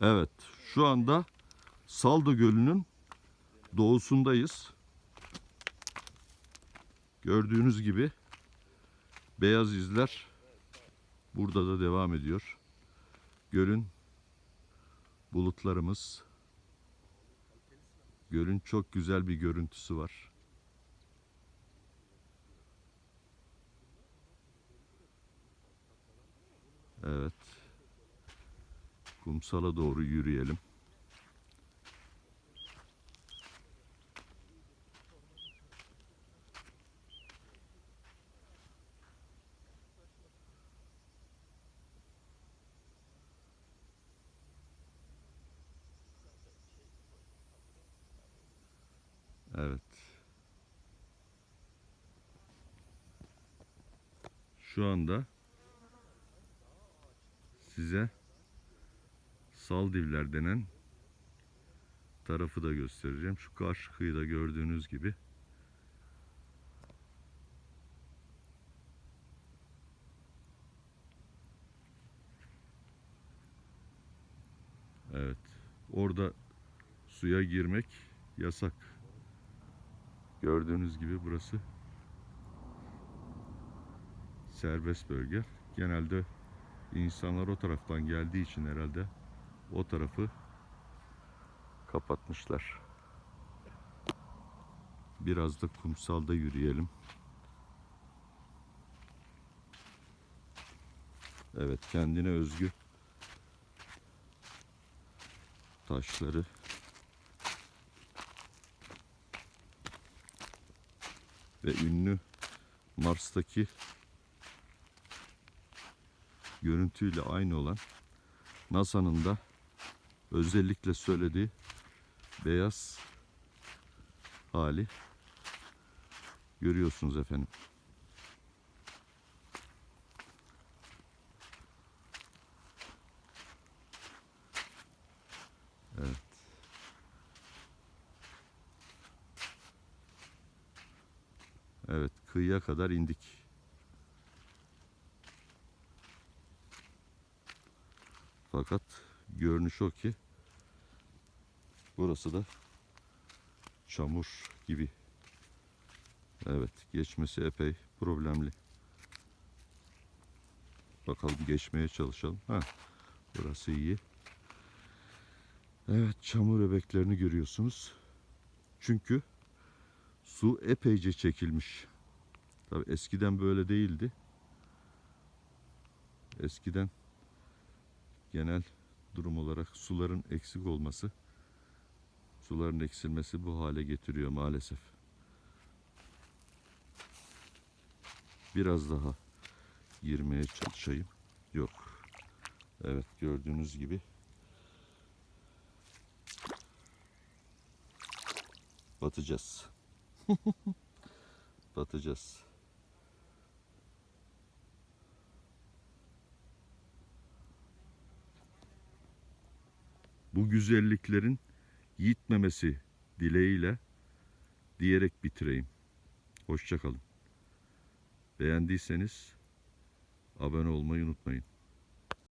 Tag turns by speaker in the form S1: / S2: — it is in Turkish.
S1: Evet, şu anda Saldo Gölü'nün doğusundayız. Gördüğünüz gibi beyaz izler burada da devam ediyor. Gölün bulutlarımız Gölün çok güzel bir görüntüsü var. Evet. Kumsala doğru yürüyelim. Evet. Şu anda size Saldivler denen tarafı da göstereceğim. Şu karşı kıyıda gördüğünüz gibi Evet. Orada suya girmek yasak. Gördüğünüz gibi burası serbest bölge. Genelde insanlar o taraftan geldiği için herhalde o tarafı kapatmışlar. Biraz da kumsalda yürüyelim. Evet kendine özgü taşları ve ünlü Mars'taki görüntüyle aynı olan NASA'nın da özellikle söylediği beyaz hali görüyorsunuz efendim. Evet. Evet, kıyıya kadar indik. Fakat görünüş o ki burası da çamur gibi. Evet, geçmesi epey problemli. Bakalım geçmeye çalışalım. Ha, burası iyi. Evet, çamur öbeklerini görüyorsunuz. Çünkü su epeyce çekilmiş. Tabi eskiden böyle değildi. Eskiden genel durum olarak suların eksik olması, suların eksilmesi bu hale getiriyor maalesef. Biraz daha girmeye çalışayım. Yok. Evet gördüğünüz gibi batacağız. batacağız. Bu güzelliklerin yitmemesi dileğiyle diyerek bitireyim. Hoşçakalın. Beğendiyseniz abone olmayı unutmayın.